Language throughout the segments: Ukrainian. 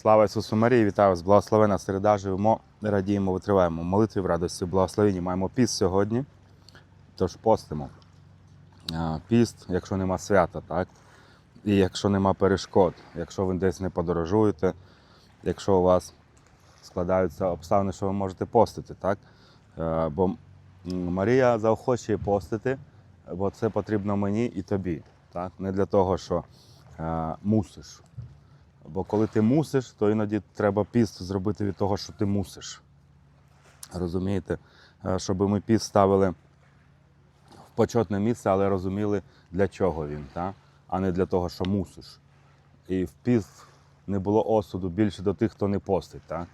Слава Ісусу Марії, вітаю вас, благословена середа, живемо, радіємо, витриваємо. Молитві в радості, благословенні. Маємо піст сьогодні, тож постимо. Піст, якщо нема свята, так? І якщо нема перешкод, якщо ви десь не подорожуєте, якщо у вас складаються обставини, що ви можете постити, так? Е, Бо Марія заохочує постити, бо це потрібно мені і тобі. Так? Не для того, що е, мусиш. Бо коли ти мусиш, то іноді треба піст зробити від того, що ти мусиш. Розумієте? Е, Щоб ми піст ставили в почетне місце, але розуміли, для чого він, та? а не для того, що мусиш. І в піст не було осуду більше до тих, хто не постить. Так?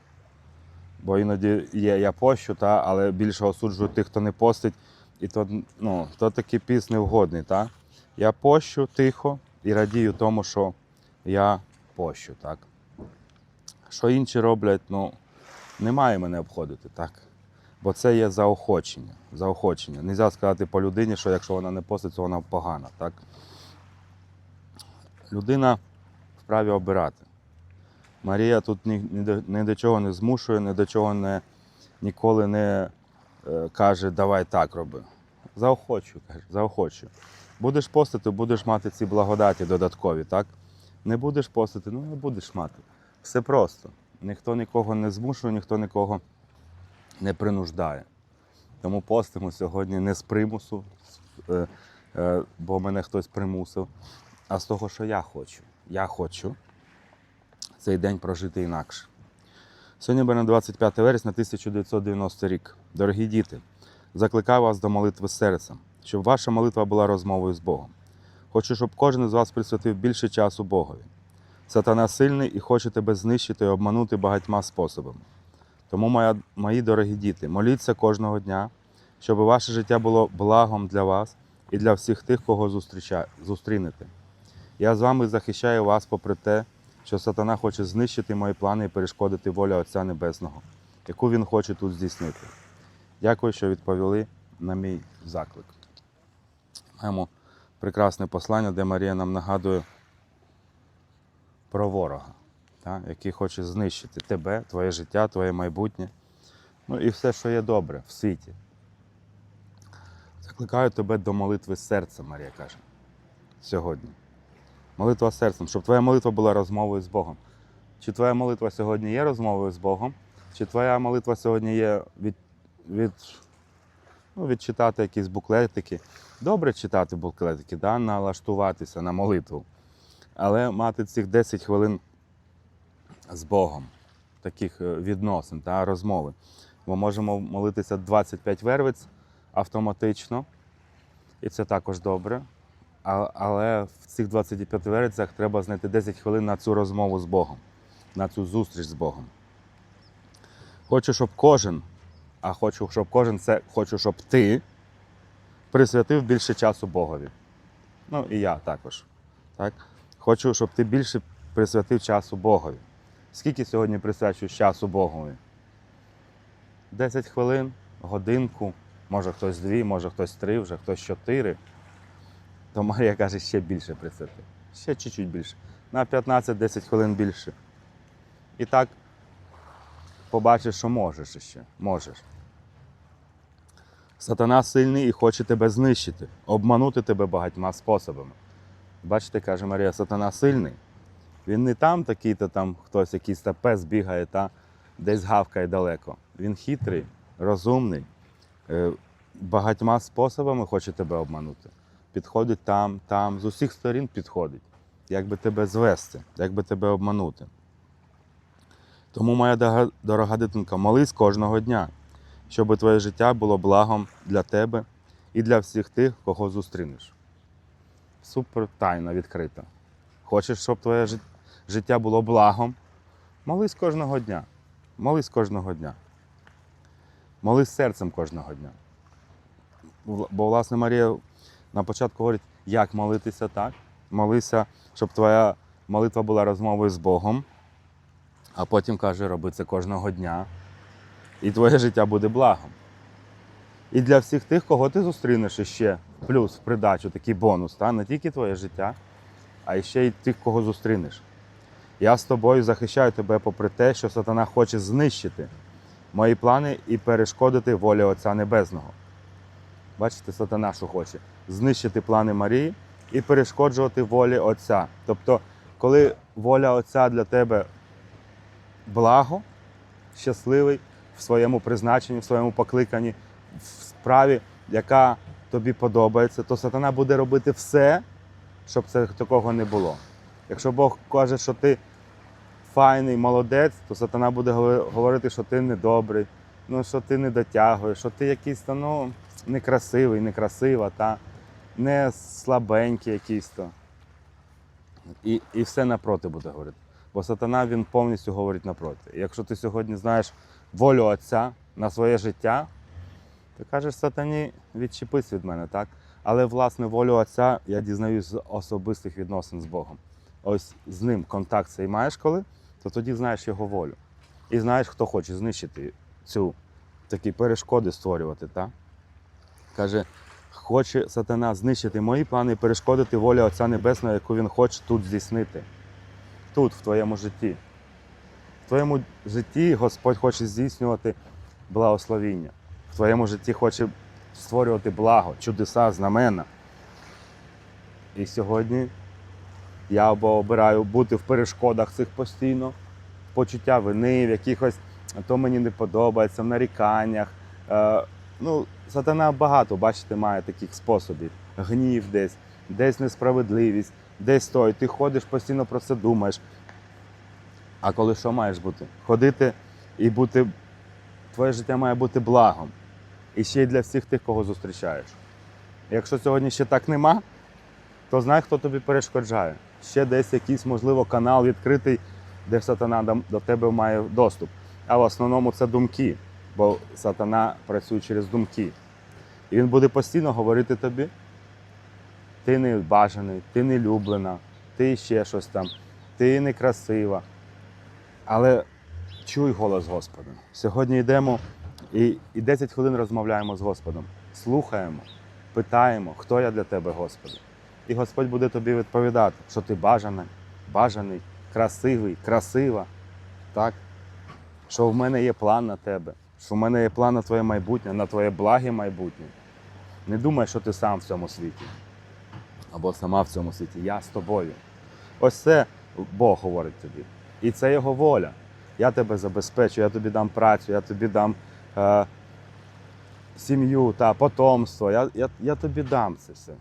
Бо іноді є я пощу, та? але більше осуджую тих, хто не постить, і то, ну, то такий піст невгодний. Та? Я пощу тихо і радію тому, що я пощу. Так? Що інші роблять, ну, немає мене обходити, так? Бо це є заохочення. заохочення. Нельзя сказати по людині, що якщо вона не постить, то вона погана. Так? Людина вправі обирати. Марія тут ні, ні, до, ні до чого не змушує, ні до чого не, ніколи не е, каже, давай так роби. Заохочую, каже, заохочую. Будеш постити, будеш мати ці благодаті додаткові, так? Не будеш постити, ну не будеш мати. Все просто. Ніхто нікого не змушує, ніхто нікого не принуждає. Тому постимо сьогодні не з примусу, е, е, бо мене хтось примусив, а з того, що я хочу. Я хочу цей день прожити інакше. Сьогодні буде 25 вересня 1990 рік. Дорогі діти, закликаю вас до молитви серцем, щоб ваша молитва була розмовою з Богом. Хочу, щоб кожен із вас присвятив більше часу Богові. Сатана сильний і хоче тебе знищити і обманути багатьма способами. Тому, моя, мої дорогі діти, моліться кожного дня, щоб ваше життя було благом для вас і для всіх тих, кого зустрінете. Я з вами захищаю вас попри те, що сатана хоче знищити мої плани і перешкодити волю Отця Небесного, яку він хоче тут здійснити. Дякую, що відповіли на мій заклик. Маємо прекрасне послання, де Марія нам нагадує про ворога, та, який хоче знищити тебе, твоє життя, твоє майбутнє, ну і все, що є добре в світі. Закликаю тебе до молитви серця, Марія каже, сьогодні. Молитва серцем, щоб твоя молитва була розмовою з Богом. Чи твоя молитва сьогодні є розмовою з Богом, чи твоя молитва сьогодні є від, від, ну, відчитати якісь буклетики. Добре читати буклетики, да? налаштуватися на молитву. Але мати цих 10 хвилин з Богом, таких е, відносин та розмови. Ми можемо молитися 25 вервиць автоматично, і це також добре. Але в цих 25 вервицях треба знайти 10 хвилин на цю розмову з Богом, на цю зустріч з Богом. Хочу, щоб кожен, а хочу, щоб кожен це хочу, щоб ти присвятив більше часу Богові. Ну і я також. Так? Хочу, щоб ти більше присвятив часу Богові. Скільки сьогодні присвячуєш часу Богові? 10 хвилин, годинку, може хтось дві, може хтось три, вже хтось чотири. То Марія каже, ще більше присвяти. Ще чуть-чуть більше. На 15-10 хвилин більше. І так побачиш, що можеш ще. Можеш. Сатана сильний і хоче тебе знищити, обманути тебе багатьма способами. Бачите, каже Марія, сатана сильний. Він не там такий-то там хтось, якийсь та пес бігає та десь гавкає далеко. Він хитрий, розумний, е, багатьма способами хоче тебе обманути. Підходить там, там, з усіх сторін підходить, як би тебе звести, як би тебе обманути. Тому, моя дорога- дорога дитинка, молись кожного дня, щоб твоє життя було благом для тебе і для всіх тих, кого зустрінеш. Супер тайна відкрита. Хочеш, щоб твоє життя було благом? Молись кожного дня. Молись кожного дня. Молись серцем кожного дня. Бо, власне, Марія на початку говорить, як молитися так. Молися, щоб твоя молитва була розмовою з Богом, а потім каже, роби це кожного дня. І твоє життя буде благом. І для всіх тих, кого ти зустрінеш іще, плюс в придачу такий бонус, та? не тільки твоє життя, а ще й тих, кого зустрінеш. Я з тобою захищаю тебе попри те, що сатана хоче знищити мої плани і перешкодити волі Отця Небесного. Бачите, сатана, що хоче знищити плани Марії і перешкоджувати волі Отця. Тобто, коли воля Отця для тебе благо, щасливий в своєму призначенні, в своєму покликанні, в справі, яка тобі подобається, то сатана буде робити все, щоб це такого не було. Якщо Бог каже, що ти файний, молодець, то сатана буде говорити, що ти недобрий, ну, що ти не дотягуєш, що ти якийсь та, ну, некрасивий, некрасива, та не слабенький якийсь то. І, і все напроти буде говорити. Бо сатана він повністю говорить напроти. І якщо ти сьогодні знаєш волю Отця на своє життя, ти кажеш сатані, відчепись від мене, так? Але власне волю Отця я дізнаюсь з особистих відносин з Богом. Ось з ним контакт цей маєш коли, то тоді знаєш його волю. І знаєш, хто хоче знищити цю такі перешкоди створювати. Так? Каже, хоче сатана знищити мої плани і перешкодити волю Отця Небесного, яку він хоче тут здійснити. Тут, в твоєму житті. В твоєму житті Господь хоче здійснювати благословіння. В твоєму житті хоче створювати благо, чудеса, знамена. І сьогодні я або обираю бути в перешкодах цих постійно, почуття вини, в якихось то мені не подобається, в наріканнях. Е, ну, сатана багато, бачите, має таких способів. Гнів десь, десь несправедливість, десь той. Ти ходиш, постійно про це думаєш. А коли що маєш бути? Ходити і бути. Твоє життя має бути благом. І ще й для всіх тих, кого зустрічаєш. Якщо сьогодні ще так нема, то знай, хто тобі перешкоджає. Ще десь якийсь, можливо, канал відкритий, де сатана до- тебе має доступ. А в основному це думки, бо сатана працює через думки. І він буде постійно говорити тобі: ти не бажаний, ти не люблена, ти ще щось там, ти некрасива. Але чуй голос Господа. Сьогодні йдемо і, і 10 хвилин розмовляємо з Господом. Слухаємо, питаємо, хто я для тебе, Господи. І Господь буде тобі відповідати, що ти бажаний, бажаний, красивий, красива. Так? Що в мене є план на тебе, що в мене є план на твоє майбутнє, на твоє благе майбутнє. Не думай, що ти сам в цьому світі. Або сама в цьому світі. Я з тобою. Ось це Бог говорить тобі. І це його воля. Я тебе забезпечу, я тобі дам працю, я тобі дам е, сім'ю та потомство. Я, я, я тобі дам це все.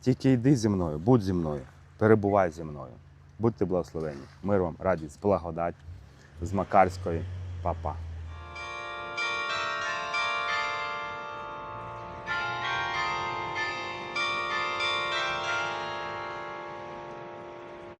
Тільки йди зі мною, будь зі мною, перебувай зі мною. Будьте благословені. Мир вам, радість, благодать з Макарської, Па-па.